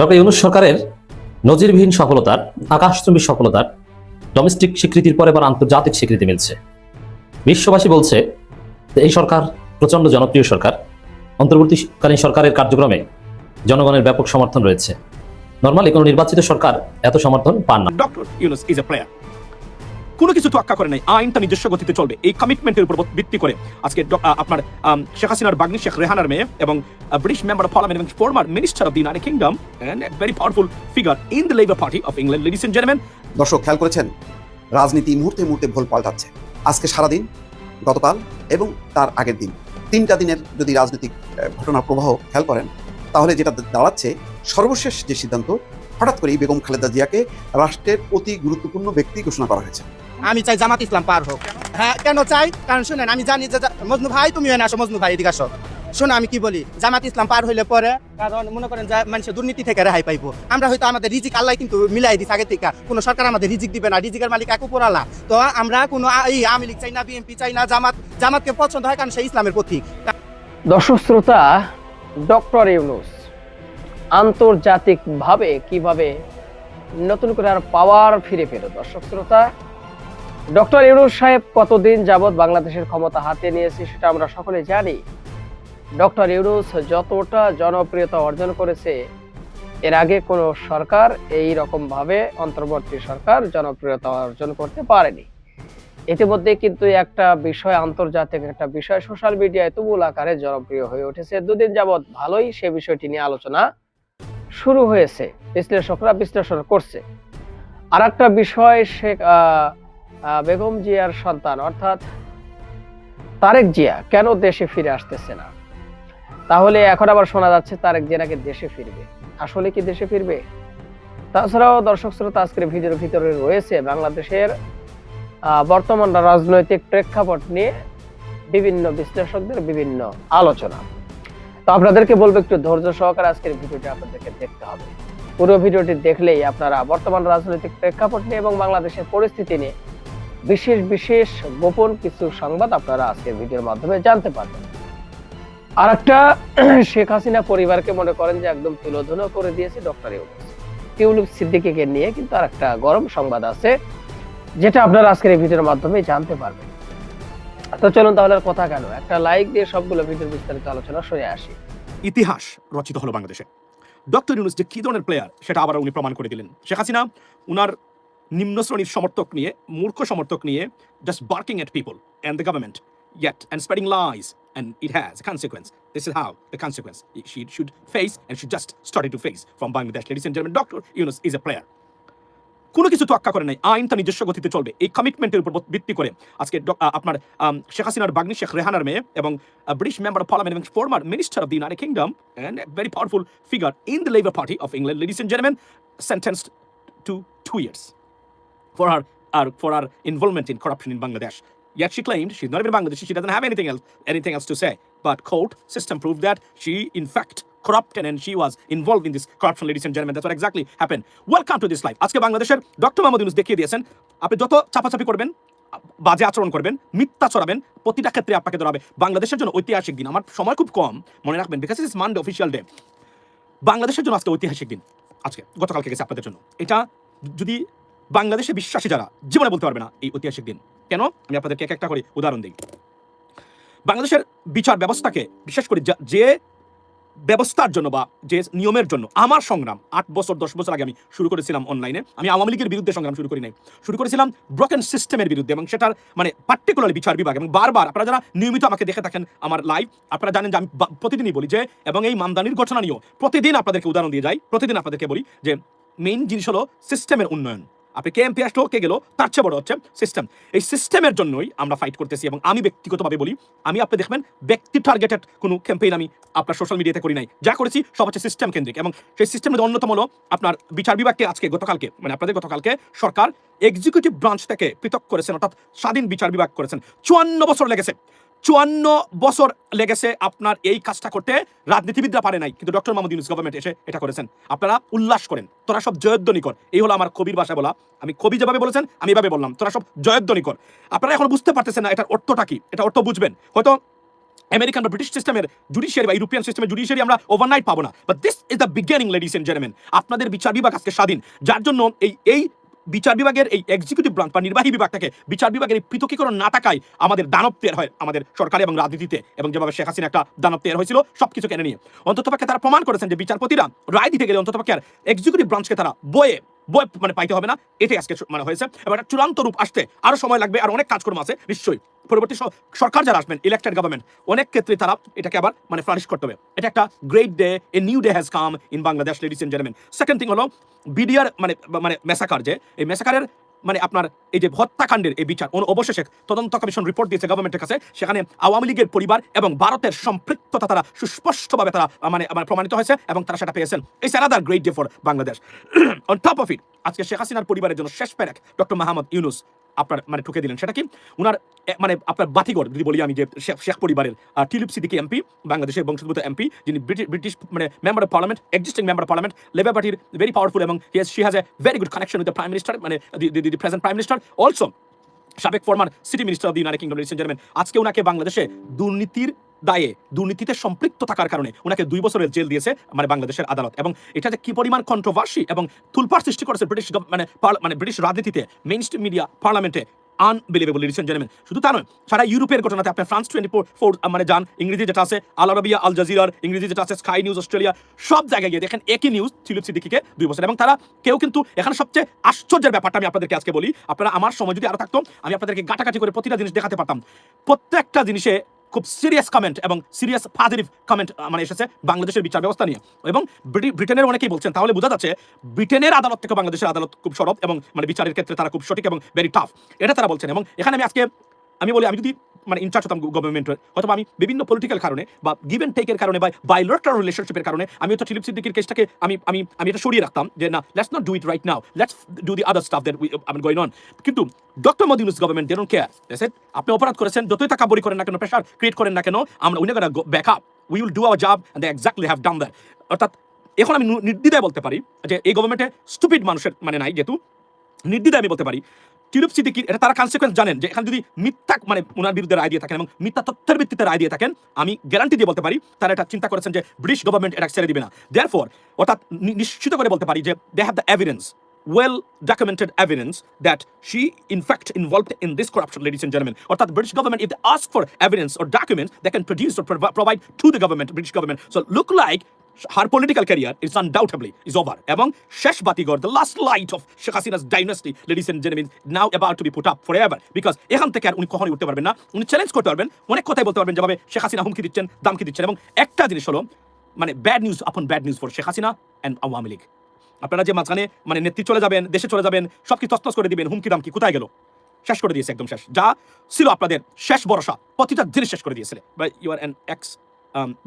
Doctor Yunus সরকারের নজিরবিহীন সফলতার, আকাশচুম্বী সফলতার ডোমেস্টিক স্বীকৃতির পরে এবার আন্তর্জাতিক স্বীকৃতি মিলছে। বিশ্ববাসী বলছে যে এই সরকার প্রচণ্ড জনপ্রিয় সরকার। অন্তর্বর্তীকালীন সরকারের কার্যক্রমে জনগণের ব্যাপক সমর্থন রয়েছে। নর্মালি কোনো নির্বাচিত সরকার এত সমর্থন পান না। Doctor Yunus is a player কোনো কিছু তোয়াক্কা করে নাই। আইনটা নিজস্ব গতিতে চলবে। এই কমিটমেন্টের উপর ভিত্তি করে আজকে আপনার শেখ হাসিনার বাগনি শেখ রেহানার মেয়ে এবং ব্রিটিশ মেম্বার অফ পার্লামেন্ট এবং former minister of the United Kingdom and very powerful figure in the Labour Party of England ladies and gentleman দর্শক, খেয়াল করেছেন? রাজনীতি মুহূর্তে মুহূর্তে ভুল পাল্টাচ্ছে। আজকে সারাদিন, গতকাল এবং তার আগের দিন। তিনটা দিনের যদি রাজনৈতিক ঘটনার প্রবাহ খেয়াল করেন, তাহলে যেটা দাঁড়াচ্ছে সর্বশেষ যে সিদ্ধান্ত হঠাৎ করেই বেগম খালেদা জিয়াকে রাষ্ট্রের অতি গুরুত্বপূর্ণ ব্যক্তি ঘোষণা করা হয়েছে। আমি চাই জামাত ইসলাম পার হোক। হ্যাঁ কেন চাই? কারণ শুনেন আমি জানি যে মজনু ভাই তুমি এনে আসো মজনু ভাই এদিকে আসো। শোনো আমি কি বলি? জামাত ইসলাম পার হইলে পরে কারণ মনে করেন যে মানুষের দুর্নীতি থেকে রেহাই পাইবো। আমরা হয়তো আমাদের রিজিক আল্লাহ কিন্তু মিলাই দিস আগে থেকে। কোনো সরকার আমাদের রিজিক দিবে না রিজিকের মালিক এক উপর আল্লাহ তো আমরা কোনো এই আওয়ামী লীগ চাই না বিএনপি চাই না জামাত জামাতকে পছন্দ হয় কারণ সে ইসলামের পথিক দর্শক শ্রোতা ডক্টর ইউনুস আন্তর্জাতিকভাবে কীভাবে নতুন করে আর পাওয়ার ফিরে পেল? দর্শক, শ্রোতা, ডক্টর ইউনুস সাহেব কতদিন যাবৎ বাংলাদেশের ক্ষমতা হাতে নিয়েছে সেটা আমরা সকলে জানি। ডক্টর ইউনুস যতটা জনপ্রিয়তা অর্জন করেছে, এর আগে কোনো সরকার এই রকমভাবে অন্তর্বর্তী সরকার জনপ্রিয়তা অর্জন করতে পারেনি। ইতিমধ্যে কিন্তু একটা বিষয়, আন্তর্জাতিক একটা বিষয়, সোশ্যাল মিডিয়ায় তুমুল আকারে জনপ্রিয় হয়ে উঠেছে। দুদিন যাবৎ ভালোই সে বিষয়টি নিয়ে আলোচনা শুরু হয়েছে, বিশ্লেষকরা বিশ্লেষণ করছে। আর একটা বিষয় শেখ বেগম জিয়ার সন্তান, অর্থাৎ তারেক জিয়া, কেন দেশে ফিরে আসতেছে না? তাহলে এখন আবার শোনা যাচ্ছে তারেক জিয়া নাকি দেশে ফিরবে। আসলে কি দেশে ফিরবে? তাছাড়াও দর্শক শ্রোতা, আজকের ভিডিওর ভিতরে রয়েছে বাংলাদেশের বর্তমান রাজনৈতিক প্রেক্ষাপট নিয়ে বিভিন্ন বিশ্লেষকদের বিভিন্ন আলোচনা। আপনাদেরকে বলব একটু ধৈর্য সহকারে আজকের ভিডিওটি আপনাদেরকে দেখতে হবে। পুরো ভিডিওটি দেখলেই আপনারা বর্তমান রাজনৈতিক প্রেক্ষাপট নিয়ে এবং বাংলাদেশের পরিস্থিতি নিয়ে বিশেষ বিশেষ গোপন কিছু সংবাদ আপনারা আজকের ভিডিওর মাধ্যমে জানতে পারবেন। আর একটা শেখ হাসিনা পরিবারকে মনে করেন যে একদম তুলোধুনো করে দিয়েছে ডক্টর ইউনুস। টিউলিপ সিদ্দিকিকে নিয়ে কিন্তু আর একটা গরম সংবাদ আছে, যেটা আপনারা আজকের এই ভিডিওর মাধ্যমে জানতে পারবেন। তো চলুন তাহলে কথা কেন একটা লাইক দিয়ে সবগুলো ভিডিওর বিস্তারিত আলোচনা শুনে আসি ইতিহাস রচিত হলো বাংলাদেশে ডক্টর ইউনুস যে কি ধরনের প্লেয়ার সেটা আবার উনি প্রমাণ করে দিলেন শেখ হাসিনা উনার নিম্ন শ্রেণির সমর্থক নিয়ে মূর্খ সমর্থক নিয়ে just barking at people and the government yet and spreading lies and it has a consequence this is how the consequence she should face and she just started to face from bangladesh ladies and gentlemen dr yunus is a player কোনো কিছু তোয়াক্কা করে নাই আইনটা নিজস্ব গতিতে চলবে এই কমিটমেন্টের উপর ভিত্তি করে আজকে আপনার শেখ হাসিনার বাগ্নি শেখ রেহানার মেয়ে এবং ব্রিটিশ মেম্বার অফ পার্লামেন্ট এবং former minister of the United Kingdom a very powerful figure in the Labour Party of England, ladies and gentlemen, sentenced to two years for her, uh, for her involvement in corruption in Bangladesh. Yet she claimed she's not even Bangladeshi, she doesn't have anything else, anything else to say. But court system proved that she, in fact, corrupted and she was involved in this corruption, ladies and gentlemen. That's what exactly happened. Welcome to this life. আজকে বাংলাদেশের doctor Mohammad Yunus দেখিয়ে দিয়েছেন আপনি যত চাপাচাপি করবেন বাজে আচরণ করবেন মিথ্যা চড়াবেন প্রতিটা ক্ষেত্রে আপনাকে ধরাবে। বাংলাদেশের জন্য ঐতিহাসিক দিন। আমার সময় খুব কম মনে রাখবেন because is Monday official day বাংলাদেশের জন্য আজকে ঐতিহাসিক দিন আজকে গতকালকে গেছে আপনাদের জন্য। এটা যদি বাংলাদেশে বিশ্বাসী যারা জীবনে বলতে পারবে না এই ঐতিহাসিক দিন। কেন? আমি আপনাদেরকে এক একটা করে উদাহরণ দিই। বাংলাদেশের বিচার ব্যবস্থাকে বিশেষ করে যে ব্যবস্থার জন্য বা যে নিয়মের জন্য আমার সংগ্রাম, আট বছর, দশ বছর আগে আমি শুরু করেছিলাম অনলাইনে আমি আওয়ামী লীগের বিরুদ্ধে সংগ্রাম শুরু করি নাই। শুরু করেছিলাম ব্রকেন সিস্টেমের বিরুদ্ধে এবং সেটার মানে পার্টিকুলার বিচার বিভাগ এবং বারবার আপনারা যারা নিয়মিত আমাকে দেখে থাকেন আমার লাইভ আপনারা জানেন যে আমি প্রতিদিনই বলি যে এবং এই মামদানির ঘটনা নিয়েও প্রতিদিন আপনাদেরকে উদাহরণ দিয়ে যাই। প্রতিদিন আপনাদেরকে বলি যে মেইন জিনিস হলো সিস্টেমের উন্নয়ন। আপনি কে এমপি আসলো, কে গেলো, তার চেয়ে বড় হচ্ছে সিস্টেম এই সিস্টেমের জন্যই আমরা ফাইট করতেছি এবং আমি ব্যক্তিগতভাবে বলি, আমি আপনি দেখবেন ব্যক্তি টার্গেটেড কোনো ক্যাম্পেইন আমি আপনার সোশ্যাল মিডিয়াতে করি নাই। যা করেছি সব হচ্ছে সিস্টেম কেন্দ্রিক এবং সেই সিস্টেমের মধ্যে অন্যতম হলো আপনার বিচার বিভাগকে আজকে গতকালকে মানে আপনাদের গতকালকে সরকার এক্সিকিউটিভ ব্রাঞ্চ থেকে পৃথক করেছেন, অর্থাৎ স্বাধীন বিচার বিভাগ করেছেন। চুয়ান্ন বছর লেগেছে। চুয়ান্ন বছর লেগেছে আপনার এই কাজটা করতে। রাজনীতিবিদরা পারে নাই, কিন্তু ডক্টর মোহাম্মদ ইউনুস গভর্নমেন্ট এসে এটা করেছেন। আপনারা উল্লাস করেন, তোরা সব জয়ধ্বনি কর এই হলো আমার কবির ভাষায় বলা। আমি কবি যেভাবে বলেছেন, আমি এভাবে বললাম, তোরা সব জয়ধ্বনি কর আপনারা এখন বুঝতে পারতেছেন না এটার অর্থটা কি, এটা অর্থ বুঝবেন। হয়তো আমেরিকান বা ব্রিটিশ সিস্টেমের জুডিশিয়ারি বা ইউরোপিয়ান সিস্টেমের জুডিশিয়ারি আমরা ওভারনাইট পাবো না। But this is the beginning ladies and gentleman আপনাদের বিচার বিভাগ আজকে স্বাধীন। যার জন্য এই এই বিচার বিভাগের এই এক্সিকিউটিভ ব্রাঞ্চ বা নির্বাহী বিভাগ থেকে বিচার বিভাগের এই পৃথকীকরণ না থাকায় আমাদের দানব তৈরি হয় আমাদের সরকার এবং রাজনীতিতে এবং যেভাবে শেখ হাসিনা একটা দানব তৈরি হয়েছিল সব কিছু কেনে নিয়ে। অন্ততপক্ষে তারা প্রমাণ করেছেন যে বিচারপতিরা রায় দিতে গেলে অন্ততপক্ষে আর এক্সিকিউটিভ ব্রাঞ্চকে তারা বয়ে মানে পাইতে হবে না, এটাই আজকে মানে হয়েছে। এবং একটা চূড়ান্ত রূপ আসতে আরও সময় লাগবে আর অনেক কাজকর্ম আছে, নিশ্চয়ই। পরবর্তী সরকার যারা আসবেন ইলেকটেড গভর্নমেন্ট অনেক ক্ষেত্রে তারা এটাকে আবার মানে ফ্লারিশ করতে হবে। এটা একটা great day a new day has come in Bangladesh ladies and gentleman second thing হলো বিডিআর মানে মানে মেসাকার যে, এই মেসাকারের মানে আপনার এই যে হত্যাকাণ্ডের এই বিচার অবশেষে তদন্ত কমিশন রিপোর্ট দিয়েছে গভর্নমেন্টের কাছে, সেখানে আওয়ামী লীগের পরিবার এবং ভারতের সম্পৃক্ততা তারা সুস্পষ্টভাবে তারা মানে আমার প্রমাণিত হয়েছে এবং তারা সেটা পেয়েছেন। এই another great day for Bangladesh on top of it আজকে শেখ হাসিনার পরিবারের জন্য শেষ প্যারেক ডক্টর মাহমুদ ইউনুস আপনার মানে ঠুকে দিলেন। সেটা কি? উনার মানে আপনার বাতিগড় যদি বলি আমি যে শেখ পরিবারের টিলিপ সিদ্দিকি এমপি, বাংলাদেশের বংশোদ্ভূত এমপি, যিনি ব্রিটিশ মানে member of parliament existing member of parliament Labour পার্টির ভেরি পাওয়ারফুল এবং she has a very good connection with the prime minister মানে the present prime minister also সাবেক former city minister of the United Kingdom gentleman আজকে ওনাকে বাংলাদেশে দুর্নীতির দায়ে দুর্নীতিতে সম্পৃক্ত থাকার কারণে ওনাকে দুই বছরের জেল দিয়েছে মানে বাংলাদেশের আদালত। এবং এটা যে কি পরিমাণ কন্ট্রোভার্সি এবং তুলপার সৃষ্টি করেছে ব্রিটিশ মানে মানে ব্রিটিশ রাজনীতিতে মেইন মিডিয়া পার্লামেন্টে আনবিলিভেবল লিডিস জেন্টলম্যান শুধু তা নয়, সারা ইউরোপের ঘটনাতে আপনি ফ্রান্স টোয়েন্টি ফোর মানে যান, ইংরেজি যেটা আছে, আল আরবিয়া, আল জাজিরার, ইংরেজি যেটা আছে, স্কাই নিউজ অস্ট্রেলিয়া, সব জায়গায় গিয়ে দেখেন একই নিউজ ছিলুপ সিদ্দিকিকে দুই বছর। এবং তারা কেউ কিন্তু এখানে সবচেয়ে আশ্চর্যের ব্যাপারটা আমি আপনাদেরকে আজকে বলি। আপনারা আমার সময় যদি আরও থাকতো, আমি আপনাদেরকে গাটাগাটি করে প্রতিটা জিনিস দেখাতে পারতাম। প্রত্যেকটা জিনিসে খুব সিরিয়াস কমেন্ট এবং সিরিয়াস পজিটিভ কমেন্ট মানে এসেছে বাংলাদেশের বিচার ব্যবস্থা নিয়ে। এবং ব্রিটেনের অনেকেই বলছেন, তাহলে বোঝা যাচ্ছে ব্রিটেনের আদালত থেকে বাংলাদেশের আদালত খুব সরব এবং মানে বিচারের ক্ষেত্রে তারা খুব সঠিক এবং ভেরি টাফ এটা তারা বলছেন এবং এখানে আমি আজকে আমি বলি, আমি যদি মানে ইনচার্জ হতাম গভর্নমেন্টের হয়তো আমি বিভিন্ন পলিটিক্যাল কারণে বা গিভ অ্যান্ড টেকের কারণে বা বাইলোটার রিলেশনশিপের কারণে, আমি হয়তো টিলিপ সিদ্দিকির কেসটাকে আমি আমি আমি এটা সরিয়ে রাখতাম যে, না let's not do it right now let's do the other stuff that we I going on কিন্তু ডক্টর মোদিনুস গভর্নমেন্ট দে ডোন্ট কেয়ার আপনি অপরাধ করেছেন, যতই টাকা বড়ি করেন না কেন প্রেশার ক্রিয়েট করেন না কেন, আমরা উনি back up we will do our job and exactly have done that অর্থাৎ, এখন আমি নির্দ্বিধায় বলতে পারি যে, এই গভর্নমেন্টে স্টুপিড মানুষের মানে নাই, যেহেতু নির্দ্বিধায় আমি বলতে পারি টিউলিপ সিদ্দিকির এটা তারা কনসিকোয়েন্স জানেন যে এখানে যদি মিথ্যা মানে ওনার বিরুদ্ধে রায় দিয়ে থাকেন এবং মিথ্যা তথ্যের ভিত্তিতে রায় দিয়ে থাকেন আমি গ্যারান্টি দিয়ে বলতে পারি তারা এটা চিন্তা করেছেন যে ব্রিটিশ গভর্নমেন্ট এটা ছেড়ে দিবে না দেয়ার ফর অর্থাৎ নিশ্চিত করে বলতে পারি যে they have the evidence well documented evidence that she in fact involved in this corruption ladies and gentlemen অর্থাৎ british government if they ask for evidence or documents they can produce or prov- provide to the government british government so look like her political career is undoubtedly is over. এবং শেষ বাতিঘর the last light of Sheikh Hasina's dynasty, ladies and gentlemen, now about to be put up forever. Because এখান থেকে আর উনি কখনোই উঠতে পারবেন না। উনি চ্যালেঞ্জ করতে পারবেন, অনেক কথাই বলতে পারবেন যেভাবে শেখ হাসিনা হুমকি দিচ্ছেন, দামকি দিচ্ছেন। এবং একটা জিনিস হলো মানে bad news upon bad news for Sheikh Hasina and Awami League আপনারা যে মাঝখানে মানে নেত্রী চলে যাবেন, দেশে চলে যাবেন সব কি তস্তস করে দিবেন, হুমকি দামকি কোথায় গেল? শেষ করে দিয়েছে একদম শেষ। যা ছিল আপনাদের শেষ ভরসা, প্রতিটা জিনিস শেষ করে দিয়েছিলে you are an ex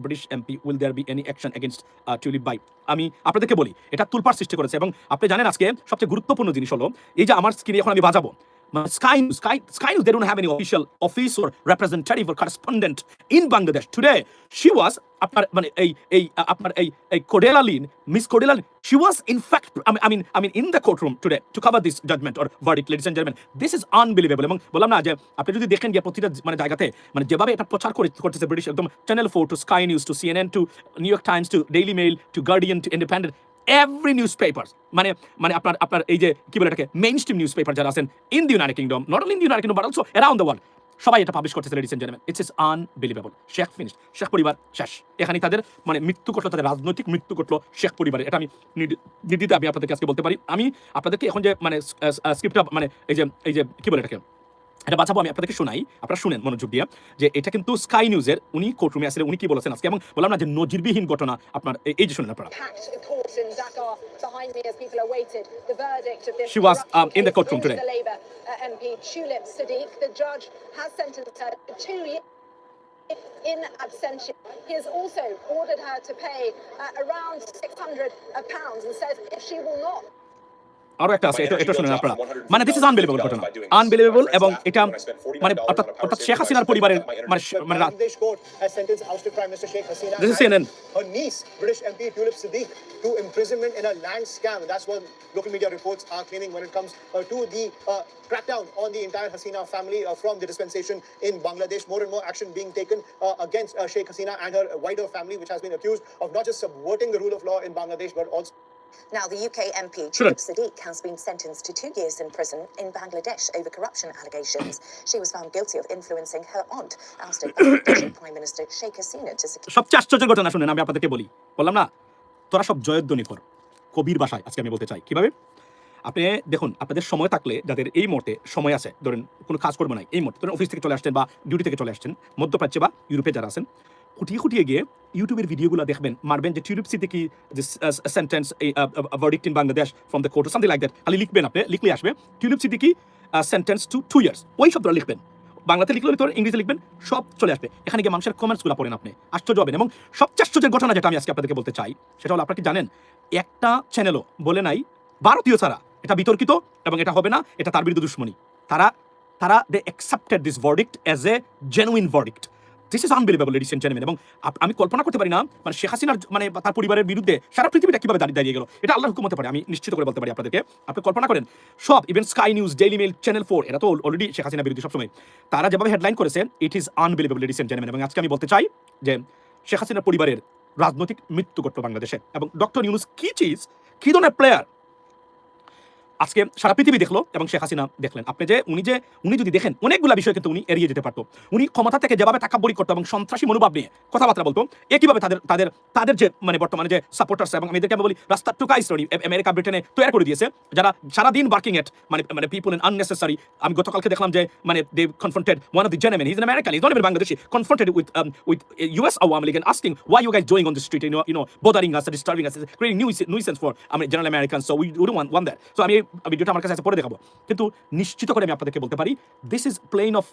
British MP will there be any action against Tulip by আমি আপনাদেরকে বলি, এটা তুলপার সৃষ্টি করেছে এবং আপনি জানেন আজকে সবচেয়ে গুরুত্বপূর্ণ জিনিস হলো, এই যে আমার স্ক্রিনে এখন আমি বাজাবো Sky News, Sky, Sky News, they don't have any official office or representative or correspondent in Bangladesh. Today, she was, আপনার মানে এই এই আপনার এই এই Codella Lin miss Codella Lin she was in fact I mean, I mean I mean in the courtroom today to cover this judgment or verdict ladies and gentlemen this is unbelievable এবং বললাম না যে আপনি যদি দেখেন গিয়ে প্রতিটা মানে জায়গাতে মানে যেভাবে এটা প্রচার করে করতেছে ব্রিটিশ একদম Channel Four to Sky News to CNN to New York Times to Daily Mail to Guardian to Independent every news paper মানে মানে আপনার আপনার এই যে, কি বলে এটাকে মেইন স্ট্রিম নিউজ পেপার যারা আছেন in the United Kingdom not only in the United Kingdom but also around the world সবাই এটা পাবলিশ করতেছে ladies gentleman it's is unbelievable Sheikh finish Sheikh পরিবার শেষ। এখানে তাদের মানে মৃত্যু ঘটলো, তাদের রাজনৈতিক মৃত্যু ঘটলো শেখ পরিবারের এটা আমি নির্দি- আমি আপনাদেরকে আজকে বলতে পারি। আমি আপনাদেরকে এখন যে মানে স্ক্রিপ্টটা মানে এই যে এই যে, কি বলে এটাকে? এটা বাঁচাবো আমি আপনাদেরকে শোনাই আপনারা শুনেন মনোযোগ দিয়ে যে এটা কিন্তু স্কাই নিউজের উনি কোর্টরুমে আসলে উনি কি বলেছেন আজকে এবং বললাম না যে নজিরবিহীন ঘটনা আপনার এই- যে শুনেন আপনারা. She was, um, in the courtroom today. Uh, MP Tulip Sadiq. The judge has sentenced her to two years. In absentia, he has also ordered her to pay uh, around 600 pounds and says if she will not আরো একটা আছে এটা এটা শুনেন আপনারা মানে this is unbelievable ঘটনা unbelievable এবং এটা মানে অর্থাৎ অর্থাৎ শেখ হাসিনার পরিবারের মানে মানে রা- Bangladesh court has sentenced ousted Prime Minister Sheikh Hasina This is and CNN. her niece, British MP Tulip Siddiq, to imprisonment in a land scam. That's what local media reports are claiming when it comes uh, to the uh, crackdown on the entire Hasina family uh, from the dispensation in Bangladesh. More and more action being taken uh, against uh, Sheikh Hasina and her wider family, which has been accused of not just subverting the rule of law in Bangladesh, but also Now, the UK MP. Tulip Siddiq has been sentenced to two years in prison in Bangladesh over corruption allegations. She was found guilty of influencing her aunt, ousted Bangladeshi Prime Minister Sheikh Hasina to secure. সবচেয়ে আশ্চর্যের ঘটনা শুনেন আমি আপনাদেরকে বলি বললাম না তোরা সব জয়ধ্বনি কর কবির ভাষায় আজকে আমি বলতে চাই কীভাবে আপনি দেখুন আপনাদের সময় থাকলে যাদের এই মুহূর্তে সময় আছে ধরেন কোনো কাজ করব নাই এই মুহূর্তে ধরেন অফিস থেকে চলে আসছেন বা ডিউটি থেকে চলে আসছেন মধ্যপ্রাচ্যে বা ইউরোপে যারা আছেন খুঁটিয়ে খুঁটিয়ে গিয়ে ইউটিউবের ভিডিওগুলো দেখবেন, মারবেন যে Tulip Siddiq sentence verdict in Bangladesh from the court something like that খালি লিখবেন আপনি লিখলে আসবে। Tulip Siddiq sentence to two years ওই শব্দটা লিখবেন। বাংলাতে লিখলে লিখতে পারেন ইংরেজিতে লিখবেন, সব চলে আসবে। এখানে গিয়ে মানুষের কমেন্টসগুলো পড়েন আপনি, আশ্চর্য হবেন। এবং সবচেয়ে আশ্চর্যের ঘটনা যেটা আমি আজকে আপনাদেরকে বলতে চাই, সেটা হলো আপনারা কি জানেন, একটা চ্যানেলও বলে নাই, ভারতীয় ছাড়া, এটা বিতর্কিত এবং এটা হবে না, এটা তার বিরুদ্ধে দুশ্মনী। তারা তারা they accepted this verdict as a genuine verdict this is unbelievable ladies and gentleman এবং আমি কল্পনা করতে পারি না মানে শেখ হাসিনার মানে তার পরিবারের বিরুদ্ধে সারা পৃথিবীটা কীভাবে দাঁড়িয়ে দাঁড়িয়ে গেল। এটা আল্লাহর হুকুম হতে পারে, আমি নিশ্চিত করে বলতে পারি আপনাদেরকে। আপনি কল্পনা করেন, সব even Sky News Daily Mail channel four এটা তো অলরেডি শেখ হাসিনা বিরুদ্ধে সবসময়। তারা যেভাবে হেডলাইন করেছে it is unbelievable ladies and gentleman এবং আজকে আমি বলতে চাই যে শেখ হাসিনার পরিবারের রাজনৈতিক মৃত্যু ঘটল বাংলাদেশে। এবং ডক্টর ইউনুস কি চিজ কি ধরনের প্লেয়ার আজকে সারা পৃথিবী দেখল এবং শেখ হাসিনা দেখলেন। আপনি যে উনি যে উনি যদি দেখেন অনেকগুলো বিষয় কিন্তু উনি এড়িয়ে যেতে পারতো। উনি ক্ষমতা থেকে যেভাবে টাকাবরি করতো এবং সন্ত্রাসী মনোভাব নিয়ে কথাবার্তা বলতো একইভাবে তাদের তাদের তাদের যে মানে বর্তমানে যে সাপোর্টার্স এবং আমি এদেরকে আমি বলি রাস্তার টুকা ইসরি আমেরিকা ব্রিটেনে তৈরি করে দিয়েছে যারা সারাদিন ওয়ার্কিং এট মানে মানে পিপল ইন আননেসেসারি আমি গতকালকে দেখলাম যে মানে they confronted one of the জেনেমেন his American is not Bangladeshi confronted with with US Awami League and asking why you guys doing on the street? You know you know bothering us disturbing us creating nuisance nuisance for I mean general Americans so we wouldn't want, want আমি এই ভিডিওটা আমার কাছে পরে দেখাবো। কিন্তু নিশ্চিত করে আমি আপনাদেরকে বলতে পারি this is plane of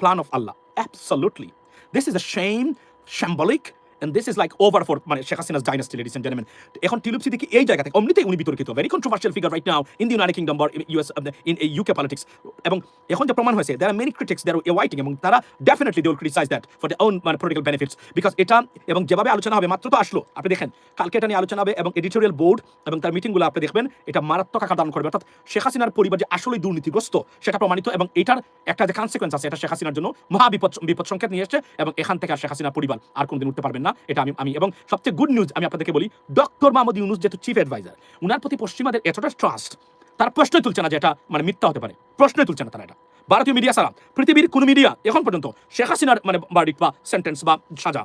plan of Allah absolutely this is a shame shambolic and this is like over for মানে Sheikh Hasina's dynasty ladies and gentleman এখন টিলুপ সিদ্দিকি এই জায়গা থেকে, অমনিতেই উনি বিতর্কিত very controversial figure right now in the United Kingdom বা US in UK politics এবং এখন যে প্রমাণ হয়েছে there many critics there waiting এবং তারা definitely they will criticise that for the own মানে পলিটিক্যাল বেনিফিটস বিকজ এটা, এবং যেভাবে আলোচনা হবে, মাত্র তো আসলো। আপনি দেখেন, কালকে এটা নিয়ে আলোচনা হবে, এবং এডিটোরিয়াল বোর্ড এবং তার মিটিংগুলো আপনি দেখবেন, এটা মারাত্মক আকার ধারণ করবে। অর্থাৎ শেখ হাসিনার পরিবার যে আসলে দুর্নীতিগ্রস্ত, সেটা প্রমাণিত, এবং এটার একটা যে কনসিকোয়েন্স আছে, এটা শেখ হাসিনার জন্য মহা বিপদ বিপদ সংকেত নিয়ে এসছে, এবং এখান থেকে আর শেখ হাসিনার পরিবার আর কোনদিন উঠতে পারবেন না। এটা আমি আমি। এবং সবচেয়ে গুড নিউজ আমি আপনাদেরকে বলি ডক্টর মাহমুদ ইউনুস যেহেতু চিফ অ্যাডভাইজার উনার প্রতি পশ্চিমাদের এতটা ট্রাস্ট তার প্রশ্নই তুলছে না যে এটা মানে মিথ্যা হতে পারে। প্রশ্নই তুলছে না তারা এটা। ভারতীয় মিডিয়া ছাড়া, পৃথিবীর কোনো মিডিয়া এখন পর্যন্ত শেখ হাসিনার মানে বার্ডিক বা সেন্টেন্স বা সাজা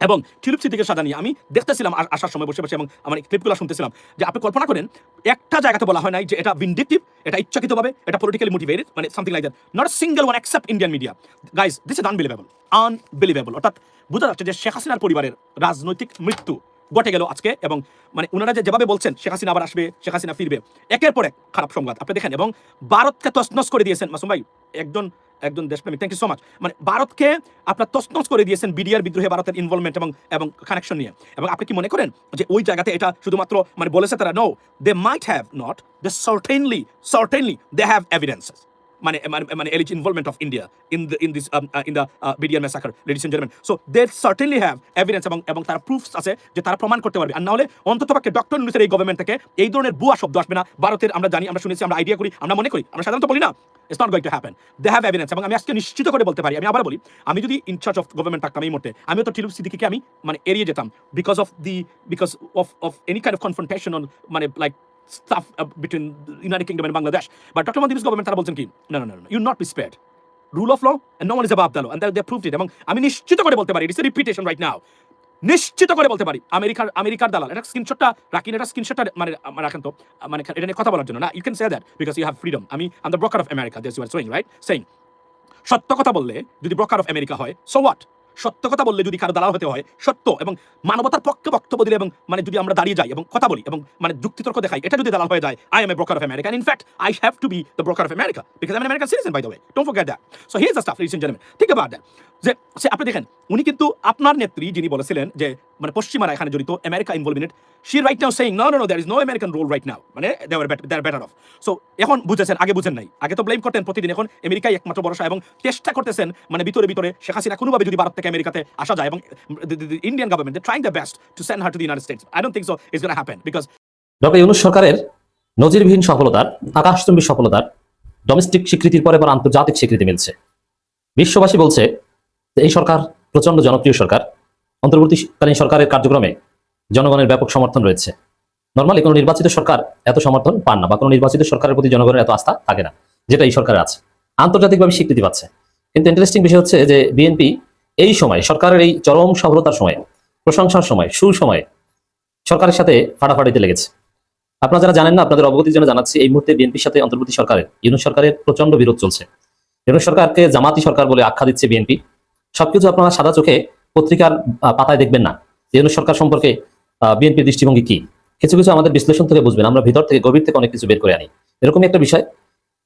এবং টিলুপ সিদ্দিকে সাজা নিয়ে আমি দেখতেছিলাম আর আসার সময় বসে বসে এবং আমার ক্লিপগুলো শুনতেছিলাম যে আপনি কল্পনা করেন, একটা জায়গাতে বলা হয় নাই যে এটা ভিন্ডিকটিভ এটা ইচ্ছাকৃতভাবে, এটা পলিটিক্যালি মোটিভেটেড মানে something like that not single one accept Indian media guys this is unbelievable unbelievable অর্থাৎ বোঝা যাচ্ছে যে শেখ হাসিনার পরিবারের রাজনৈতিক মৃত্যু ঘটে গেল আজকে এবং মানে ওনারা যেভাবে বলছেন, শেখ হাসিনা আবার আসবে, শেখ হাসিনা ফিরবে। একের পর এক খারাপ সংবাদ, আপনি দেখেন। এবং ভারতকে তসনস করে দিয়েছেন, মাসুম ভাই, একজন একজন দেশপ্রেমিক। থ্যাংক ইউ সো মাচ মানে ভারতকে আপনার তসনস করে দিয়েছেন বিডিআর বিদ্রোহে ভারতের ইনভলভমেন্ট এবং এবং কানেকশন নিয়ে। এবং আপনি কি মনে করেন যে ওই জায়গাতে এটা শুধুমাত্র মানে বলেছে তারা? No they might have not they certainly certainly they have evidences মানে মানে মানে alleged involvement of India in the in this in the BDR massacre ladies and gentleman so they certainly have evidence এবং এবং তারা proofs আছে যে তারা প্রমাণ করতে পারবে। আর না হলে অন্তত পক্ষে ডক্টর ইউনুসের এই গভর্নমেন্ট থেকে এই ধরনের ভুয়া শব্দ আসবে না। ভারতের আমরা জানি, আমরা শুনেছি, আমরা আইডিয়া করি, আমরা মনে করি, আমরা সাধারণত বলি না। It's not going to happen they have evidence এবং আমি আজকে নিশ্চিত করে বলতে পারি, আমি আবার বলি, আমি যদি ইনচার্জ অফ গভর্নমেন্ট থাকতাম এই মুহূর্তে, আমিও তো সিদ্দিকিকে আমি মানে এড়িয়ে যেতাম। Because of the because of of any kind of confrontation on মানে like stuff uh, between United Kingdom and Bangladesh. But Dr. Modi's government তারা বলছেন no no you'll not be spared. Rule of law and no one is above the law. And they, proved it. এবং আমি নিশ্চিত করে বলতে পারি it's repetition right now নিশ্চিত করে বলতে পারি আমেরিকার আমেরিকার দালাল এটা স্ক্রিনশটটা রাখি এটা স্ক্রিনশটটা মানে মানে রাখেন তো মানে এটা নিয়ে কথা বলার জন্য না। You can say that because you have freedom আমি am the broker of America this you are saying right saying সত্য কথা বললে যদি ব্রোকার অফ আমেরিকা হয় সো হোয়াট সত্য কথা বললে যদি কারও দালাল হতে হয়, সত্য এবং মানবতার পক্ষে বক্তব্য দিলে এবং মানে যদি আমরা দাঁড়িয়ে যাই এবং কথা বলি এবং মানে যুক্তিতর্ক দেখাই, এটা যদি দালাল হয়ে যায় I am a broker of America in fact I have to be the broker of America because আমি American citizen by the way don't forget that so here's the stuff general gentleman think about that যে, সে, আপনি দেখেন, উনি কিন্তু আপনার নেত্রী যিনি বলেছিলেন যে মানে পশ্চিমারা এখানে জড়িত, America involve in it she right now saying no no there is no American role right now মানে they are there better off so এখন বুঝেছেন, আগে বুঝেন নাই। আগে তো ব্লেম করতেন প্রতিদিন। এখন আমেরিকাই একমাত্র ভরসা এবং চেষ্টা করতেছেন মানে ভিতরে ভিতরে শেখ হাসিনা কোনোভাবে যদি ভারত থেকে আমেরিকাতে আসা যায় এবং Indian government trying the best to send her to the United States I don't think so is gonna happen because doctor Yunus সরকারের নজিরবিহীন সফলতার, আকাশচুম্বী সফলতার ডোমেস্টিক স্বীকৃতির পর এবার আন্তর্জাতিক স্বীকৃতি মিলছে। বিশ্ববাসী বলছে এই সরকার প্রচণ্ড জনপ্রিয় সরকার। অন্তর্বর্তীকালীন সরকারের কার্যক্রমে জনগণের ব্যাপক সমর্থন রয়েছে। নর্মালি কোনো নির্বাচিত সরকার এত সমর্থন পান না বা কোনো নির্বাচিত সরকারের প্রতি জনগণের এত আস্থা থাকে না, যেটা এই সরকারের আছে। আন্তর্জাতিকভাবে স্বীকৃতি পাচ্ছে। কিন্তু ইন্টারেস্টিং বিষয় হচ্ছে যে বিএনপি এই সময়, সরকারের এই চরম সফলতার সময়, প্রশংসার সময় সুসময়ে সরকারের সাথে ফাটাফাটিতে লেগেছে। আপনারা যারা জানেন না, আপনাদের অবগতির জন্য জানাচ্ছি, এই মুহূর্তে বিএনপির সাথে অন্তর্বর্তী সরকারের, ইউনুস সরকারের প্রচণ্ড বিরোধ চলছে। ইউনুস সরকারকে জামাতি সরকার বলে আখ্যা দিচ্ছে বিএনপি সবকিছু আপনারা সাদা চোখে পত্রিকার পাতায় দেখবেন না। যে ইউনুস সরকার সম্পর্কে বিএনপির দৃষ্টিভঙ্গি কি? কিছু কিছু আমাদের বিশ্লেষণ থেকে বুঝবেন। আমরা ভিতর থেকে গভীর থেকে অনেক কিছু বের করে আনি। এরকমই একটা বিষয়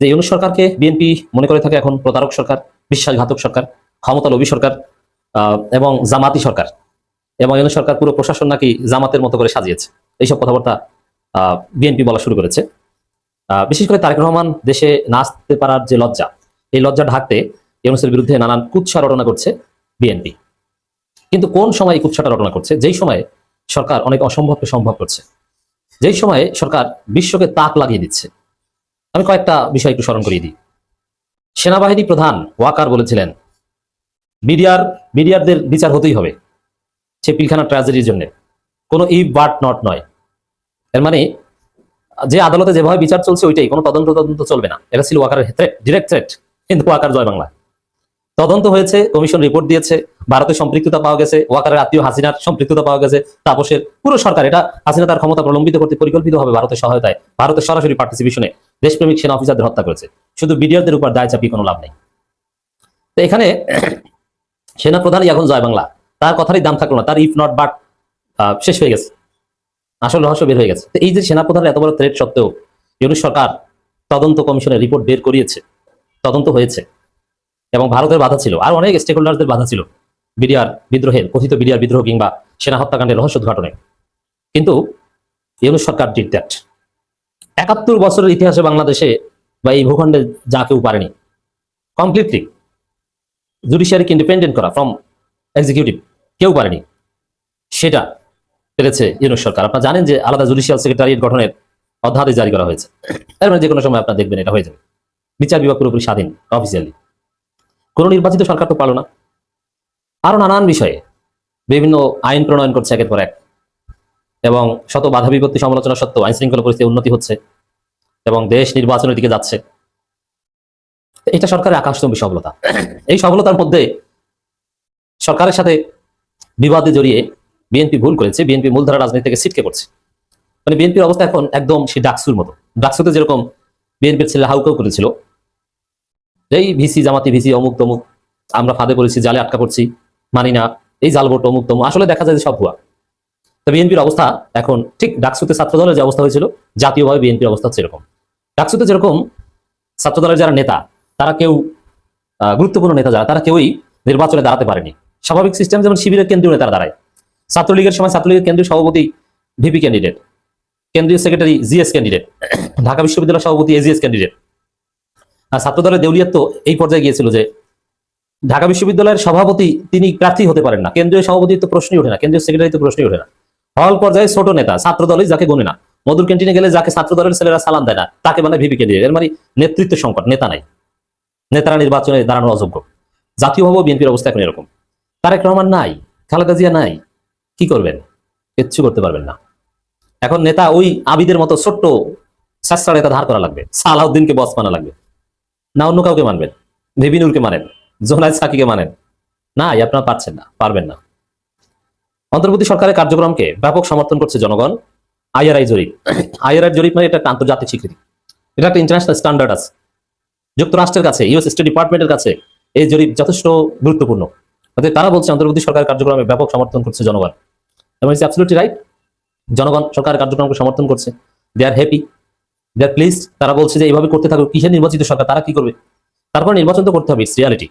যে ইউনুস সরকারকে বিএনপি মনে করে থাকে এখন প্রতারক সরকার, বিশ্বাসঘাতক সরকার ক্ষমতা লোভী সরকার এবং জামাতি সরকার। এবং ইউনুস সরকার পুরো প্রশাসন নাকি জামাতের মতো করে সাজিয়েছে। এইসব কথাবার্তা বিএনপি বলা শুরু করেছে। বিশেষ করে তারেক রহমান দেশে না আসতে পারার যে লজ্জা, এই লজ্জা ঢাকতে ইউনুসের বিরুদ্ধে নানান কুৎসা রটনা করছে বিএনপি। কিন্তু কোন সময় এই কুৎসাটা রটনা করছে? যেই সময়ে সরকার অনেক অসম্ভবকে সম্ভব করছে। যেই সময়ে সরকার বিশ্বকে তাক লাগিয়ে দিচ্ছে। আমি কয়েকটা বিষয় একটু স্মরণ করিয়ে দিই। সেনাবাহিনী প্রধান ওয়াকার বলেছিলেন বিডিআর বিডিআরদের বিচার হতেই হবে সে পিলখানা ট্র্যাজেডির জন্য। কোনো ই বাট নট নয়। এর মানে যে আদালতে যেভাবে বিচার চলছে ওইটাই, কোনো তদন্ত তদন্ত চলবে না। এটা ছিল ওয়াকারের থ্রেট ডিরেক্ট থ্রেট কিন্তু ওয়াকার জয় বাংলা। তদন্ত হয়েছে, কমিশন রিপোর্ট দিয়েছে ভারতের সম্পৃক্ততা পাওয়া গেছে, ওয়াকারের আত্মীয় হাসিনার সম্পৃক্ততা পাওয়া গেছে, তাপসের পুরো সরকার এটা, হাসিনা তার ক্ষমতা প্রলম্বিত করতে পরিকল্পিতভাবে ভারতের সহায়তায়, ভারতের সরাসরি পার্টিসিপেশনে দেশপ্রেমিক সেনা অফিসারদের হত্যা করেছে। শুধু বিডিআরদের উপর দায় চাপিয়ে কোনো লাভ নেই। তো এখানে সেনা প্রধানই এখন জয় বাংলা তার কথারই দাম থাকল না, তার ইফ নট বাট শেষ হয়ে গেছে। আসল রহস্য বের হয়ে গেছে। তো এই যে সেনাপ্রধানের এত বড় থ্রেট সত্ত্বেও, ইউনুস সরকার তদন্ত কমিশনের রিপোর্ট বের করিয়েছে, তদন্ত হয়েছে। এবং ভারতের বাধা ছিল। আর অনেক স্টেক হোল্ডারদের বাধা ছিল। বিডিআর বিদ্রোহের, কথিত বিডিআর বিদ্রোহ কিংবা সেনা হত্যাকাণ্ডের রহস্য উদ্ঘাটনে কিন্তু ইউনুস সরকার ডিড দ্যাট একাত্তর বছরের ইতিহাসে বাংলাদেশে বা এই ভূখণ্ডে যা কেউ পারেনি। কমপ্লিটলি জুডিশিয়ারিকে ইন্ডিপেন্ডেন্ট করা ফ্রম এক্সিকিউটিভ কেউ পারেনি। সেটা পেরেছে ইউনুস সরকার। আপনারা জানেন যে আলাদা জুডিশিয়াল সেক্রেটারিয়েট গঠনের অধ্যাদেশ জারি করা হয়েছে। এর মানে যে কোনো সময় আপনারা দেখবেন এটা হয়ে যাবে। বিচার বিভাগ পুরোপুরি স্বাধীন অফিসিয়ালি কোন নির্বাচিত সরকার তো পারল না। আরও নানান বিষয়ে বিভিন্ন আইন প্রণয়ন করছে একের পর এক। এবং শত বাধা বিপত্তি সমালোচনা সত্ত্বেও আইন শৃঙ্খলা পরিস্থিতি উন্নতি হচ্ছে এবং দেশ নির্বাচনের দিকে যাচ্ছে। এটা সরকারের আকাশচম্বী সফলতা। এই সফলতার মধ্যে সরকারের সাথে বিবাদে জড়িয়ে বিএনপি ভুল করেছে, বিএনপি মূলধারা রাজনীতি থেকে ছিটকে পড়ছে। মানে বিএনপির অবস্থা এখন একদম সে ডাকসুর মতো। ডাকসুতে যেরকম বিএনপির ছেলে হাউকাউ করেছিল এই ভিসি জামাতি ভিসি, অমুক তমুক, আমরা ফাঁদে পড়েছি, জালে আটকা পড়ছি, মানি না, এই জালবোট অমুক তমুক, আসলে দেখা যায় যে সব ভুয়া। তো বিএনপির অবস্থা এখন ঠিক ডাকসুতে ছাত্র দলের যে অবস্থা হয়েছিল, জাতীয়ভাবে বিএনপির অবস্থা এরকম। ডাকসুতে যেরকম ছাত্র দলের যারা নেতা, তারা কেউ গুরুত্বপূর্ণ নেতা যারা, তারা কেউই নির্বাচনে দাঁড়াতে পারেনি। স্বাভাবিক সিস্টেম যেমন শিবিরের কেন্দ্রীয় নেতারা দাঁড়ায়। ছাত্রলীগের সময় ছাত্রলীগের কেন্দ্রীয় সভাপতি ভিপি ক্যান্ডিডেট কেন্দ্রীয় সেক্রেটারি জিএস ক্যান্ডিডেট ঢাকা বিশ্ববিদ্যালয়ের সভাপতি এজিএস ক্যান্ডিডেট আর ছাত্রদলের দেউলিয়াত এই পর্যায়ে গিয়েছিল যে ঢাকা বিশ্ববিদ্যালয়ের সভাপতি তিনি প্রার্থী হতে পারেন না। কেন্দ্রীয় সভাপতি তো প্রশ্নই ওঠে না, কেন্দ্রীয় সেক্রেটারি তো প্রশ্নই ওঠে না। হল পর্যায়ে ছোট নেতা ছাত্র দলই যাকে গণে না। মধুর ক্যান্টিনে গেলে যাকে ছাত্র দলের ছেলেরা সালাম দেয় না, তাকে মানে ভিপি ক্যান্ডিডেট এর মানে নেতৃত্ব সংকট, নেতা নাই। নেতারা নির্বাচনে দাঁড়ানোর অযোগ্য। জাতীয়ভাবে বিএনপির অবস্থা এখন এরকম। তারেক রহমান নাই, খালেদা জিয়া নাই, কি করবেন? কিচ্ছু করতে পারবেন না। এখন নেতা ওই আবিদের মতো ছোট্ট সাতটা নেতা ধার করা লাগবে। সালাউদ্দিনকে বস মানা লাগবে। না অন্য কাউকে মানবেন। ভেবিনুরকে মানেন জোনায়দ সাকিকে মানেন। না আপনারা পারছেন না, পারবেন না। অন্তর্বর্তী সরকারের কার্যক্রমকে ব্যাপক সমর্থন করছে জনগণ। আইআরআই জরিপ। আইআরআই জরিপ মানে এটা একটা আন্তর্জাতিক স্বীকৃতি। এটা একটা ইন্টারন্যাশনাল স্ট্যান্ডার্ড আছে। যুক্তরাষ্ট্রের কাছে ইউএস স্টেট ডিপার্টমেন্টের কাছে এই জরিপ যথেষ্ট গুরুত্বপূর্ণ। তারা বলছে অন্তর্বর্তী সরকার কার্যক্রমে ব্যাপক সমর্থন করছে জনগণ। এবং ইটস অ্যাবসলিউটলি রাইট জনগণ সরকারের কার্যক্রমকে সমর্থন করছে। They are happy they R please তারা বলছে যে এইভাবে করতে থাকুক। কিসের নির্বাচিত সরকার? তারা কি করবে? তারপর নির্বাচন তো করতে হবে ইটস রিয়ালিটি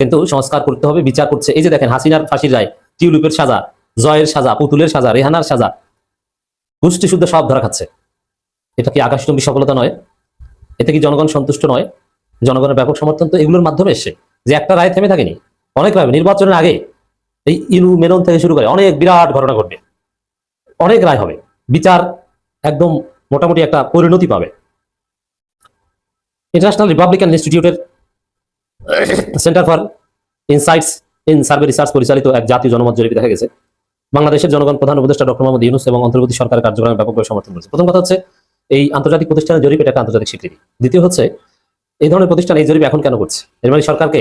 কিন্তু সংস্কার করতে হবে, বিচার করছে। এই যে দেখেন, হাসিনার ফাঁসির রায়, টিউলিপের সাজা, জয়ের সাজা, পুতুলের সাজা, রেহানার সাজা, গোষ্ঠী শুদ্ধ সব ধরা খাচ্ছে। এটা কি আকাশচম্বী সফলতা নয়? এতে কি জনগণ সন্তুষ্ট নয়? জনগণের ব্যাপক সমর্থন তো এগুলোর মাধ্যমে এসছে। যে একটা রায় থেমে থাকেনি অনেক রায় নির্বাচনের আগে এই ইনু মেনন থেকে শুরু করে অনেক বিরাট ঘটনা ঘটবে। অনেক রায় হবে। বিচার একদম মোটামুটি একটা পরিণতি পাবে। ইন্টারন্যাশনাল রিপাবলিকান ইনস্টিটিউটের Center for Insights in Survey Research পরিচালিত এক জাতীয় জনমত জরিপে দেখা গেছে। বাংলাদেশের জনগণ প্রধান উপদেষ্টা ডক্টর মোহাম্মদ ইউনুস এবং অন্তর্বর্তী সরকারের কার্যক্রমে ব্যাপকভাবে সমর্থন করেছে। প্রথম কথা হচ্ছে, এই আন্তর্জাতিক প্রতিষ্ঠানের জরিপ এটা আন্তর্জাতিক স্বীকৃতি। দ্বিতীয় হচ্ছে, এই ধরনের প্রতিষ্ঠান এই জরিপ এখন কেন করছে? এর মানে সরকারকে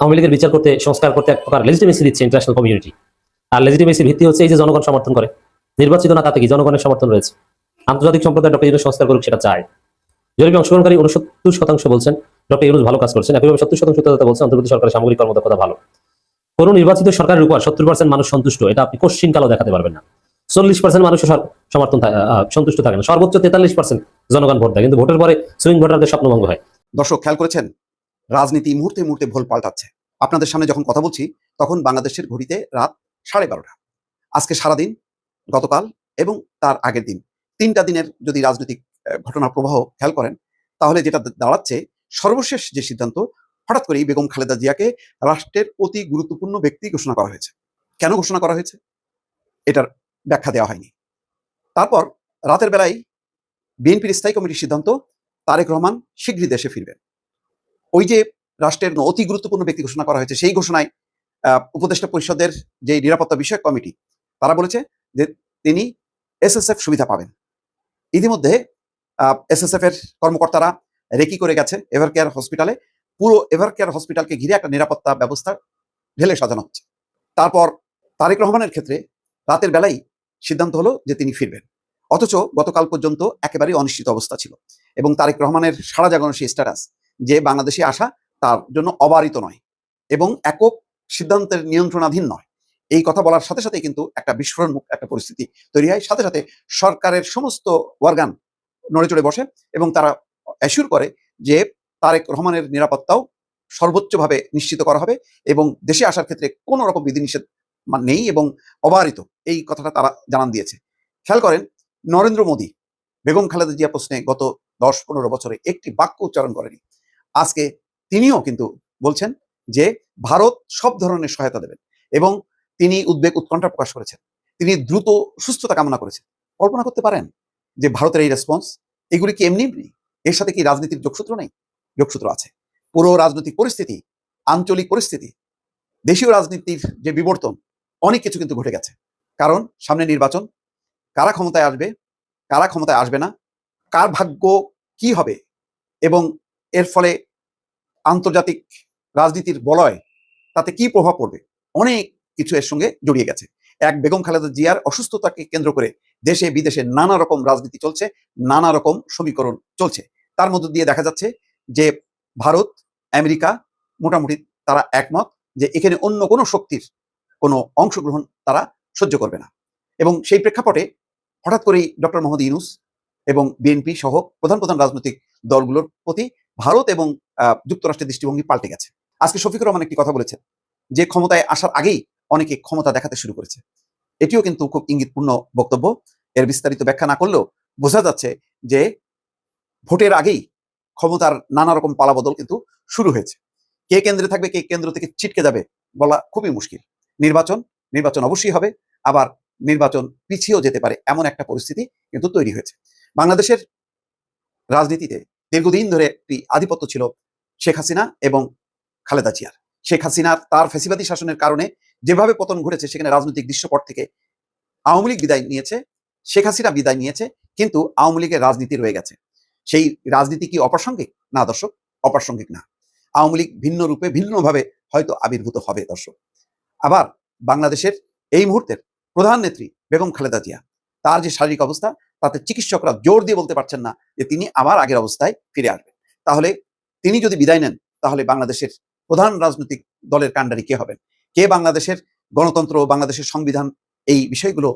আওয়ামী লীগের বিচার করতে, সংস্কার করতে এক প্রকার লেজিটিমেসি দিচ্ছে ইন্টারন্যাশনাল কমিউনিটি আর লেজিটিমেসির ভিত্তি হচ্ছে এই যে জনগণ সমর্থন করে। নির্বাচিত না তাতে কি জনগণের সমর্থন রয়েছে? আন্তর্জাতিক সম্প্রদায় ডক্টর ইউনুস সংস্কার করুক সেটা চায়। জরিপে অংশগ্রহণকারী উনসত্তর শতাংশ বলছেন, ডক্টর ইউনুস ভালো কাজ করছেন, একইভাবে সত্তর শতাংশ তথ্য বলছেন, অন্তর্বর্তী সরকারের সামগ্রিক কর্মদক্ষতা ভালো। কোন নির্বাচিত সরকারের উপর সত্তর পার্সেন্ট মানুষ সন্তুষ্ট, এটা আপনি কোশ্চিন কালো দেখাতে পারবেন না। চল্লিশ পার্সেন্ট মানুষের সমর্থন সন্তুষ্ট থাকে না। সর্বোচ্চ তেতাল্লিশ পার্সেন্ট জনগণ ভোট দেয়, কিন্তু ভোটের পরে সুইং ভোটারদের স্বপ্নভঙ্গ হয়। দর্শক, খেয়াল করেছেন? রাজনীতি মুহূর্তে মুহূর্তে ভোল পাল্টাচ্ছে। আপনাদের সামনে যখন কথা বলছি, তখন বাংলাদেশের ঘড়িতে রাত সাড়ে বারোটা। আজকে সারাদিন, গতকাল এবং তার আগের দিন। তিনটা দিনের যদি রাজনৈতিক আহ, ঘটনার প্রবাহ খেয়াল করেন তাহলে যেটা দাঁড়াচ্ছে সর্বশেষ যে সিদ্ধান্ত হঠাৎ করেই বেগম খালেদা জিয়াকে রাষ্ট্রের অতি গুরুত্বপূর্ণ ব্যক্তি ঘোষণা করা হয়েছে। কেন ঘোষণা করা হয়েছে? এটার ব্যাখ্যা দেওয়া হয়নি। তারপর রাতের বেলায় বিএনপির স্থায়ী কমিটির সিদ্ধান্ত তারেক রহমান শীঘ্রই দেশে ফিরবেন। ওই যে রাষ্ট্রের অতি গুরুত্বপূর্ণ ব্যক্তি ঘোষণা করা হয়েছে সেই ঘোষণায় উপদেষ্টা পরিষদের যে নিরাপত্তা বিষয়ক কমিটি তারা বলেছে যে তিনি এসএসএফ সুবিধা পাবেন। ইতিমধ্যে এসএসএফ এর কর্মকর্তারা রেকি করে গেছে এভার কেয়ার হসপিটালে পুরো এভার কেয়ার হসপিটালকে ঘিরে একটা নিরাপত্তা ব্যবস্থা ঢেলে সাজানো হচ্ছে। তারপর তারেক রহমানের ক্ষেত্রে রাতের বেলায় সিদ্ধান্ত হলো যে তিনি ফিরবেন। অথচ গতকাল পর্যন্ত একেবারেই অনিশ্চিত অবস্থা ছিল। এবং তারেক রহমানের সারা জাগানো সেই স্ট্যাটাস যে বাংলাদেশে আসা তার জন্য অবারিত নয়। এবং একক সিদ্ধান্তের নিয়ন্ত্রণাধীন নয়। এই কথা বলার সাথে সাথে কিন্তু একটা বিস্ফোরণমুখ একটা পরিস্থিতি তৈরি হয়। সাথে সাথে সরকারের সমস্ত ওয়ার্গান নড়ে চড়ে বসে এবং তারা অ্যাসিউর করে যে তারেক রহমানের নিরাপত্তাও সর্বোচ্চভাবে নিশ্চিত করা হবে এবং দেশে আসার ক্ষেত্রে কোনো রকম বিধিনিষেধ নেই এবং অবারিত এই কথাটা তারা জানান দিয়েছে। খেয়াল করেন, নরেন্দ্র মোদী, বেগম খালেদা জিয়া প্রশ্নে গত দশ পনেরো বছরে একটি বাক্য উচ্চারণ করেনি। আজকে তিনিও কিন্তু বলছেন যে ভারত সব ধরনের সহায়তা দেবেন এবং তিনি উদ্বেগ উৎকণ্ঠা প্রকাশ করেছেন। তিনি দ্রুত সুস্থতা কামনা করেছেন। কল্পনা করতে পারেন যে ভারতের এই রেসপন্স এগুলি কি এমনি এমনি? এর সাথে কি রাজনীতির যোগসূত্র নেই? যোগসূত্র আছে। পুরো রাজনৈতিক পরিস্থিতি, আঞ্চলিক পরিস্থিতি, দেশীয় রাজনীতির যে বিবর্তন, অনেক কিছু কিন্তু ঘটে গেছে। কারণ সামনে নির্বাচন, কারা ক্ষমতায় আসবে, কারা ক্ষমতায় আসবে না, কার ভাগ্য কি হবে এবং এর ফলে আন্তর্জাতিক রাজনীতির বলয় তাতে কি প্রভাব পড়বে? অনেক কিছু এর সঙ্গে জড়িয়ে গেছে। এক বেগম খালেদা জিয়ার অসুস্থতাকে কেন্দ্র করে দেশে বিদেশে নানা রকম রাজনীতি চলছে, নানা রকম সমীকরণ চলছে। তার মধ্য দিয়ে দেখা যাচ্ছে যে ভারত, আমেরিকা মোটামুটি তারা একমত যে এখানে অন্য কোনো শক্তির কোনো অংশগ্রহণ তারা সহ্য করবে না। এবং সেই প্রেক্ষাপটে হঠাৎ করেই ডক্টর মোহাম্মদ ইউনুস এবং বিএনপি সহ প্রধান প্রধান রাজনৈতিক দলগুলোর প্রতি ভারত এবং যুক্তরাষ্ট্রের দৃষ্টিভঙ্গি পাল্টে গেছে। আজকে শফিকুর রহমান একটি কথা বলেছেন যে ক্ষমতায় আসার আগেই অনেকে ক্ষমতা দেখাতে শুরু করেছে। এটিও কিন্তু খুব ইঙ্গিতপূর্ণ বক্তব্য। এর বিস্তারিত ব্যাখ্যা না করলেও বোঝা যাচ্ছে যে ভোটের আগেই ক্ষমতার নানা রকম পালাবদল কিন্তু শুরু হয়েছে। কে কেন্দ্রে থাকবে, কে কেন্দ্র থেকে ছিটকে যাবে বলা খুবই মুশকিল। নির্বাচন নির্বাচন অবশ্যই হবে, আবার নির্বাচন পিছিয়েও যেতে পারে এমন একটা পরিস্থিতি কিন্তু তৈরি হয়েছে। বাংলাদেশের রাজনীতিতে দীর্ঘদিন ধরে একটি আধিপত্য ছিল শেখ হাসিনা এবং খালেদা জিয়ার। শেখ হাসিনার তার ফেসিবাদী শাসনের কারণে যেভাবে পতন ঘটেছে, সেখানে রাজনৈতিক দৃশ্যপট থেকে আওয়ামী লীগ বিদায় নিয়েছে, শেখ হাসিনা বিদায় নিয়েছে, কিন্তু আওয়ামী লীগের রাজনীতি রয়ে গেছে। সেই রাজনীতি কি অপ্রাসঙ্গিক? না দর্শক, অপ্রাসঙ্গিক না। আওয়ামী লীগ ভিন্ন রূপে, ভিন্নভাবে হয়তো আবির্ভূত হবে দর্শক। আবার বাংলাদেশের এই মুহূর্তের প্রধান নেত্রী বেগম খালেদা জিয়া, তার যে শারীরিক অবস্থা, তাতে চিকিৎসকরা জোর দিয়ে বলতে পারছেন না যে তিনি আবার আগের অবস্থায় ফিরে আসবেন। তাহলে তিনি যদি বিদায় নেন, তাহলে বাংলাদেশের প্রধান রাজনৈতিক দলের কাণ্ডারি কে হবেন? কে বাংলাদেশের গণতন্ত্র বাংলাদেশের সংবিধান এই বিষয়গুলো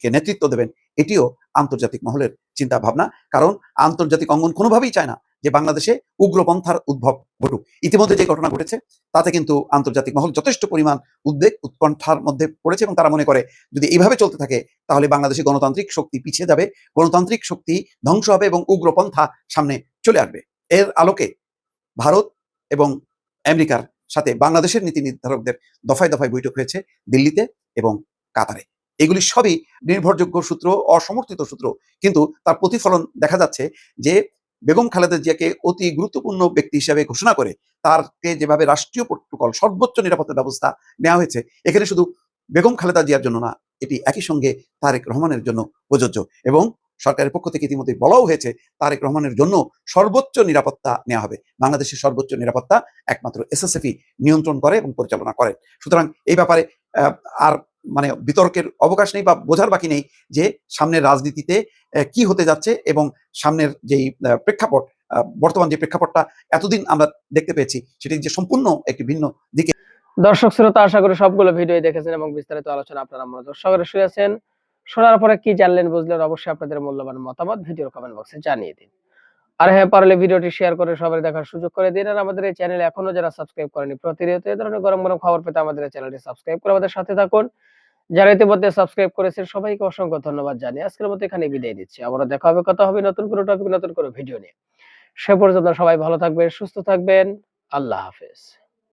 কে নেতৃত্ব দেবেন, এটিও আন্তর্জাতিক মহলের চিন্তা ভাবনা কারণ আন্তর্জাতিক অঙ্গন কোনোভাবেই চায় না যে বাংলাদেশে উগ্রপন্থার উদ্ভব ঘটুক। ইতিমধ্যে যে ঘটনা ঘটেছে, তাতে কিন্তু আন্তর্জাতিক মহল যথেষ্ট পরিমাণ উদ্বেগ, উৎকণ্ঠার মধ্যে পড়েছে এবং তারা মনে করে, যদি এইভাবে চলতে থাকে, তাহলে বাংলাদেশে গণতান্ত্রিক শক্তি পিছিয়ে যাবে, গণতান্ত্রিক শক্তি ধ্বংস হবে এবং উগ্রপন্থা সামনে চলে আসবে। এর আলোকে ভারত এবং আমেরিকার সাথে বাংলাদেশের নীতি নির্ধারকদের দফায় দফায় বৈঠক হয়েছে দিল্লিতে এবং কাতারে। এগুলি সবই নির্ভরযোগ্য সূত্র, অসমর্থিত সূত্র। কিন্তু তার প্রতিফলন দেখা যাচ্ছে যে বেগম খালেদা জিয়াকে অতি গুরুত্বপূর্ণ ব্যক্তি হিসেবে ঘোষণা করে তারকে যেভাবে রাষ্ট্রীয় প্রোটোকল, সর্বোচ্চ নিরাপত্তা ব্যবস্থা নেওয়া হয়েছে, এখানে শুধু বেগম খালেদা জিয়ার জন্য না, এটি একই সঙ্গে তারেক রহমানের জন্য প্রযোজ্য। এবং সরকারের পক্ষ থেকে ইতিমধ্যে বলাও হয়েছে, তারেক রহমানের জন্য সর্বোচ্চ নিরাপত্তা নেওয়া হবে। বাংলাদেশের সর্বোচ্চ নিরাপত্তা একমাত্র এসএসএফই নিয়ন্ত্রণ করে এবং পরিচালনা করে। সুতরাং এই ব্যাপারে আর মানে বিতর্কের অবকাশ নেই বা বোঝার বাকি নেই যে সামনের রাজনীতিতে কি হতে যাচ্ছে এবং সামনের যেই প্রেক্ষাপট বর্তমান যে প্রেক্ষাপটটা এতদিন আমরা দেখতে পেয়েছি, সেটি যে সম্পূর্ণ একটি ভিন্ন দিকে দর্শক শ্রোতা, আশা করি সবগুলো ভিডিও দেখেছেন এবং বিস্তারিত আলোচনা আপনারা মনোযোগ সহকারে শুনেছেন শোনার পরে কি জানলেন বুঝলেন, অবশ্যই আপনাদের মূল্যবান মতামত ভিডিওর কমেন্ট বক্সে জানিয়ে দিন। আর হ্যাঁ পারলে ভিডিওটি শেয়ার করে সবাই দেখার সুযোগ করে দিন। আর আমাদের এই চ্যানেলে এখনও যারা সাবস্ক্রাইব করেনি, প্রতিনিয়ত এই ধরনের গরম গরম খবর পেতে আমাদের চ্যানেলটি সাবস্ক্রাইব করে আমাদের সাথে থাকুন। যারা ইতিমধ্যে সাবস্ক্রাইব করেছেন, সবাইকে অসংখ্য ধন্যবাদ জানিয়ে আজকের মতো এখানে বিদায় দিচ্ছি আবারও দেখা হবে, কথা হবে নতুন কোনো টপিক নতুন কোনো ভিডিও নিয়ে। সে পর্যন্ত সবাই ভালো থাকবেন, সুস্থ থাকবেন। আল্লাহ হাফেজ।